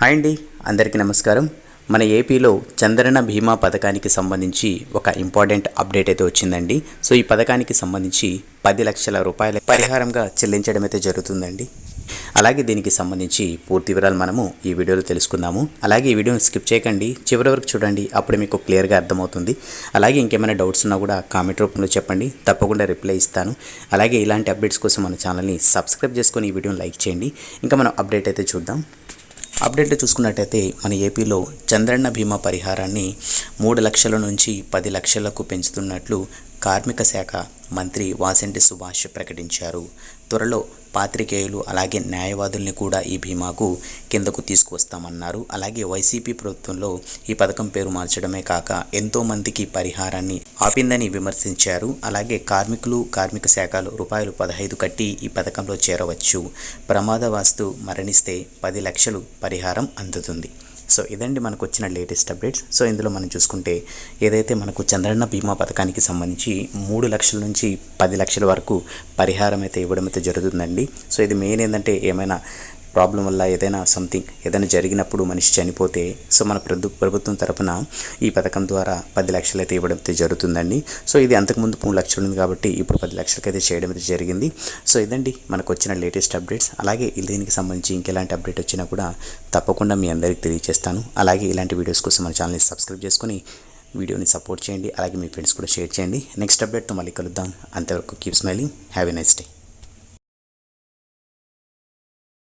Hi అండి అందరికీ నమస్కారం. మన ఏపీలో చంద్రన బీమా పథకానికి సంబంధించి ఒక ఇంపార్టెంట్ అప్డేట్ అయితే వచ్చిందండి. సో ఈ పథకానికి సంబంధించి పది లక్షల రూపాయల పరిహారంగా చెల్లించడం అయితే జరుగుతుందండి. అలాగే దీనికి సంబంధించి పూర్తి వివరాలు మనము ఈ వీడియోలో తెలుసుకుందాము. అలాగే ఈ వీడియోని స్కిప్ చేయకండి. చివరి వరకు చూడండి అప్పుడు మీకు క్లియర్గా అర్థమవుతుంది. అలాగే ఇంకేమైనా డౌట్స్ ఉన్నా కూడా కామెంట్ రూపంలో చెప్పండి తప్పకుండా రిప్లై ఇస్తాను. అలాగే ఇలాంటి అప్డేట్స్ కోసం మన ఛానల్ని సబ్స్క్రైబ్ చేసుకొని ఈ వీడియోని లైక్ చేయండి. ఇంకా మనం అప్డేట్ అయితే చూద్దాం. అప్డేట్ చూసుకున్నట్టయితే మన ఏపీలో చంద్రన్న బీమా పరిహారాన్ని మూడు లక్షల నుంచి పది లక్షలకు పెంచుతున్నట్లు కార్మిక శాఖ మంత్రి వాసంటి సుభాష్ ప్రకటించారు. త్వరలో పాత్రికేయులు అలాగే న్యాయవాదుల్ని కూడా ఈ బీమాకు కిందకు తీసుకువస్తామన్నారు. అలాగే వైసీపీ ప్రభుత్వంలో ఈ పథకం పేరు మార్చడమే కాక ఎంతో మందికి పరిహారాన్ని ఆపిందని విమర్శించారు. అలాగే కార్మికులు కార్మిక శాఖలు రూపాయలు పదహైదు కట్టి ఈ పథకంలో చేరవచ్చు. ప్రమాదవాస్తు మరణిస్తే పది లక్షలు పరిహారం అందుతుంది. సో ఇదండి మనకు వచ్చిన లేటెస్ట్ అప్డేట్స్. సో ఇందులో మనం చూసుకుంటే ఏదైతే మనకు చంద్రన్న బీమా పథకానికి సంబంధించి మూడు లక్షల నుంచి పది లక్షల వరకు పరిహారం అయితే ఇవ్వడం అయితే జరుగుతుందండి. సో ఇది మెయిన్ ఏంటంటే ఏమైనా ప్రాబ్లం వల్ల ఏదైనా సంథింగ్ ఏదైనా జరిగినప్పుడు మనిషి చనిపోతే సో మన ప్రభు ప్రభుత్వం తరపున ఈ పథకం ద్వారా పది లక్షలు అయితే ఇవ్వడం అయితే జరుగుతుందండి. సో ఇది అంతకుముందు మూడు లక్షలు ఉంది కాబట్టి ఇప్పుడు పది లక్షలకి అయితే చేయడం అయితే జరిగింది. సో ఇదండి మనకు వచ్చిన లేటెస్ట్ అప్డేట్స్ అలాగే దీనికి సంబంధించి ఇంకెలాంటి అప్డేట్ వచ్చినా కూడా తప్పకుండా మీ అందరికీ తెలియజేస్తాను అలాగే ఇలాంటి వీడియోస్ కోసం మన ఛానల్ని సబ్స్క్రైబ్ చేసుకొని వీడియోని సపోర్ట్ చేయండి. అలాగే మీ ఫ్రెండ్స్ కూడా షేర్ చేయండి. నెక్స్ట్ అప్డేట్తో మళ్ళీ కలుద్దాం. అంతవరకు keep smiling have a nice day